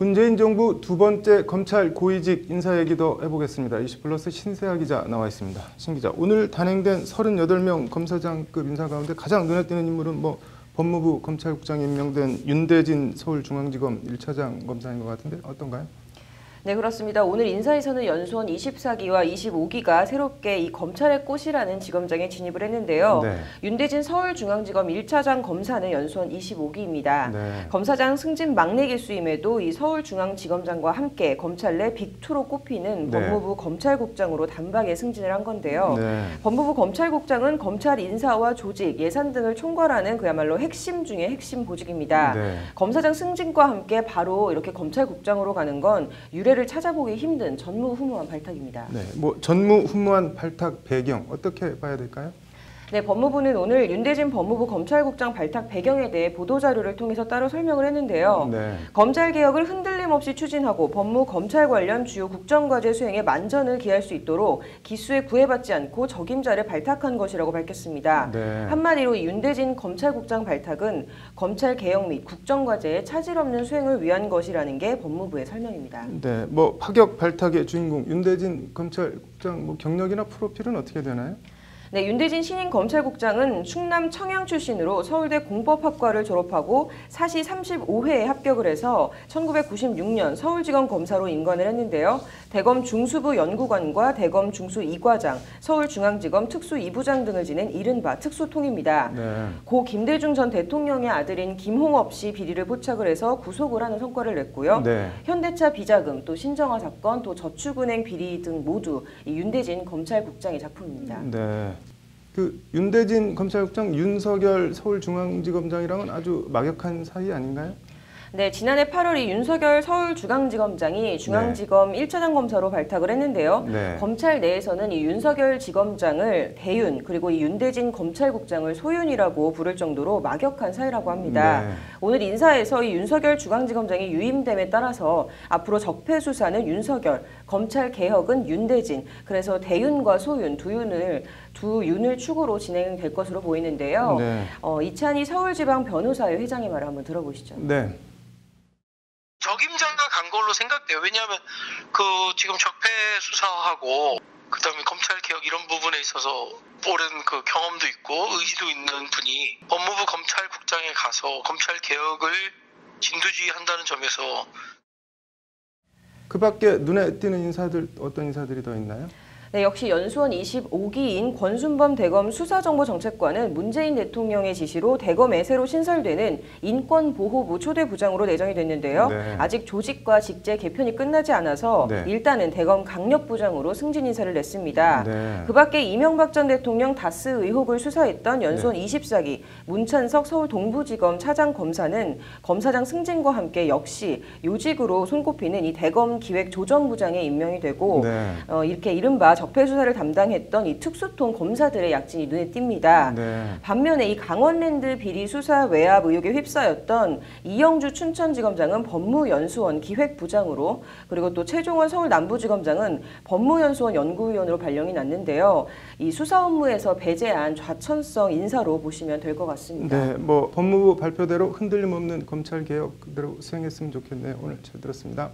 문재인 정부 두 번째 검찰 고위직 인사 얘기도 해보겠습니다. 20플러스 신세아 기자 나와 있습니다. 신 기자, 오늘 단행된 38명 검사장급 인사 가운데 가장 눈에 띄는 인물은 뭐 법무부 검찰국장에 임명된 윤대진 서울중앙지검 1차장 검사인 것 같은데 어떤가요? 네, 그렇습니다. 오늘 인사에서는 연수원 24기와 25기가 새롭게 이 검찰의 꽃이라는 지검장에 진입을 했는데요. 네. 윤대진 서울중앙지검 1차장 검사는 연수원 25기입니다. 네. 검사장 승진 막내 기수임에도 이 서울중앙지검장과 함께 검찰 내 빅2로 꼽히는 네. 법무부 검찰국장으로 단박에 승진을 한 건데요. 네. 법무부 검찰국장은 검찰 인사와 조직, 예산 등을 총괄하는 그야말로 핵심 중의 핵심 보직입니다. 네. 검사장 승진과 함께 바로 이렇게 검찰국장으로 가는 건 유례 를 찾아보기 힘든 전무후무한 발탁입니다. 네. 뭐 전무후무한 발탁 배경 어떻게 봐야 될까요? 네, 법무부는 오늘 윤대진 법무부 검찰국장 발탁 배경에 대해 보도자료를 통해서 따로 설명을 했는데요. 네. 검찰 개혁을 흔들림 없이 추진하고 법무 검찰 관련 주요 국정과제 수행에 만전을 기할 수 있도록 기수에 구애받지 않고 적임자를 발탁한 것이라고 밝혔습니다. 네. 한마디로 이 윤대진 검찰국장 발탁은 검찰 개혁 및 국정과제의 차질 없는 수행을 위한 것이라는 게 법무부의 설명입니다. 네. 뭐 파격 발탁의 주인공 윤대진 검찰국장 뭐 경력이나 프로필은 어떻게 되나요? 네, 윤대진 신임 검찰국장은 충남 청양 출신으로 서울대 공법학과를 졸업하고 사시 35회에 합격을 해서 1996년 서울지검 검사로 임관을 했는데요. 대검 중수부 연구관과 대검 중수 2과장, 서울중앙지검 특수 2부장 등을 지낸 이른바 특수통입니다. 네. 고 김대중 전 대통령의 아들인 김홍업 씨 비리를 포착을 해서 구속을 하는 성과를 냈고요. 네. 현대차 비자금, 또 신정화 사건, 또 저축은행 비리 등 모두 이 윤대진 검찰국장의 작품입니다. 네. 그 윤대진 검찰국장 윤석열 서울중앙지검장이랑은 아주 막역한 사이 아닌가요? 네, 지난해 8월 이 윤석열 서울중앙지검장이 중앙지검 1차장 검사로 발탁을 했는데요. 네. 검찰 내에서는 이 윤석열 지검장을 대윤 그리고 이 윤대진 검찰국장을 소윤이라고 부를 정도로 막역한 사이라고 합니다. 네. 오늘 인사에서 이 윤석열 중앙지검장이 유임됨에 따라서 앞으로 적폐 수사는 윤석열, 검찰 개혁은 윤대진, 그래서 대윤과 소윤 두 윤을 두 윤을 축으로 진행될 것으로 보이는데요. 네. 어, 이찬희 서울지방 변호사회 회장의 말을 한번 들어보시죠. 네. 적임자가 간 걸로 생각돼요. 왜냐하면 그 지금 적폐 수사하고 그다음에 검찰 개혁 이런 부분에 있어서 오랜 그 경험도 있고 의지도 있는 분이 법무부 검찰국장에 가서 검찰 개혁을 진두지휘한다는 점에서 그 밖에 눈에 띄는 인사들 어떤 인사들이 더 있나요? 네, 역시 연수원 25기인 권순범 대검 수사정보정책관은 문재인 대통령의 지시로 대검에 새로 신설되는 인권보호부 초대 부장으로 내정이 됐는데요. 네. 아직 조직과 직제 개편이 끝나지 않아서 네. 일단은 대검 강력부장으로 승진 인사를 냈습니다. 네. 그 밖에 이명박 전 대통령 다스 의혹을 수사했던 연수원 네. 24기 문찬석 서울 동부지검 차장 검사는 검사장 승진과 함께 역시 요직으로 손꼽히는 이 대검 기획조정부장에 임명이 되고 네. 어, 이렇게 이른바 적폐 수사를 담당했던 이 특수통 검사들의 약진이 눈에 띕니다. 네. 반면에 이 강원랜드 비리 수사 외압 의혹에 휩싸였던 이영주 춘천지검장은 법무연수원 기획부장으로 그리고 또 최종원 서울 남부지검장은 법무연수원 연구위원으로 발령이 났는데요. 이 수사 업무에서 배제한 좌천성 인사로 보시면 될 것 같습니다. 네. 뭐 법무부 발표대로 흔들림 없는 검찰 개혁 그대로 수행했으면 좋겠네요. 오늘 잘 들었습니다.